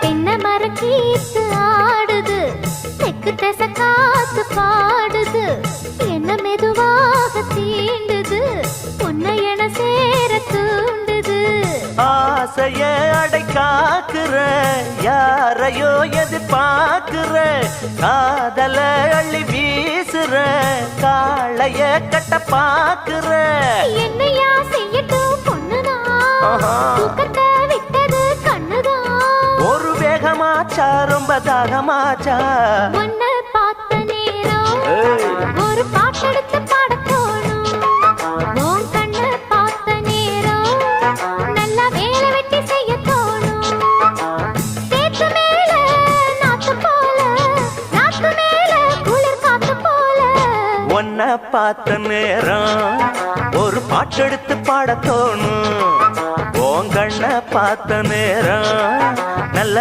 தென்னை மரம் கீத்து ஆடுது. தெக்கு தச காத்து பாடுது. என்ன மெதுவாக தீண்டுது. உன்னை என சேர தூண்டுது. ஆசைய அடை காக்குற யாரையோ எதிர்பார்க்கிற காதல அள்ளி வீசுற காளைய கட்ட பாக்குற. என்னையா ஒரு வேகமாச்சா ரொம்ப தாகமாச்சா உன்னை பார்த்த நேரம். ஒரு பாட்டெடுத்து பாட தோணும் உன் கண்ணை பார்த்த நேரம் நல்லா வேலை வெட்டி செய்ய தோணும் தேக்கு மேல நாத்து போல நாத்து மேல குளிர் காத்து போல. உன்னை பார்த்த நேரம் ஒரு பாட்டெடுத்து பாட தோணும் உன் கண்ணை பார்த்த நேரம் நல்ல